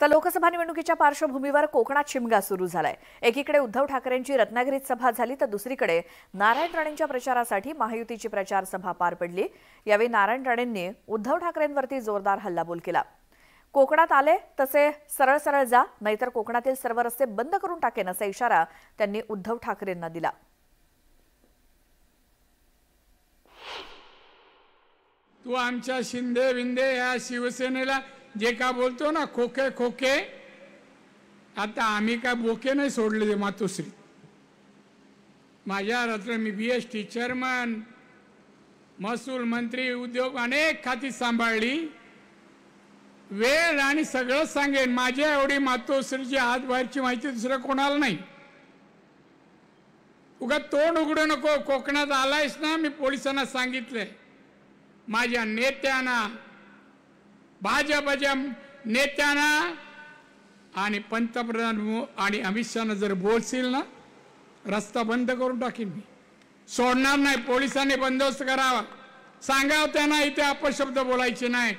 तर लोकसभा निवडणुकीच्या पार्श्वभूमीवर कोकणात शिमगा सुरू झालाय. एकीकडे उद्धव ठाकरेंची रत्नागिरीत सभा झाली तर दुसरीकडे नारायण राणेंच्या प्रचारासाठी महायुतीची प्रचार सभा पार पडली. यावेळी नारायण राणेंनी उद्धव ठाकरेंवरती जोरदार हल्लाबोल केला. कोकणात आले तसे सरळ सरळ जा नाहीतर कोकणातील सर्व रस्ते बंद करून टाकेन असा इशारा त्यांनी उद्धव ठाकरेंना दिला. तू आमच्या शिंदे विंदे या शिवसेनेला जे का बोलतो ना खोके खोके आता आम्ही काय बोके नाही सोडले ते मातोश्री. माझ्या रात्र मी बी एस टी चेअरमन महसूल मंत्री उद्योग अनेक खाती सांभाळली. वेळ आणि सगळं सांगेन. माझ्या एवढी मातोश्रीची हात माहिती दुसरं कोणाला नाही. उगा तोंड उघडू नको कोकणात आलायस ना मी पोलिसांना सांगितलंय. माझ्या नेत्यांना भाजपच्या नेत्यांना आणि पंतप्रधान आणि अमित शहानं जर बोलशील ना रस्ता बंद करून टाकीन मी. सोडणार नाही पोलिसांनी बंदोबस्त करावा. सांगावं त्यांना इथे अपशब्द बोलायचे नाही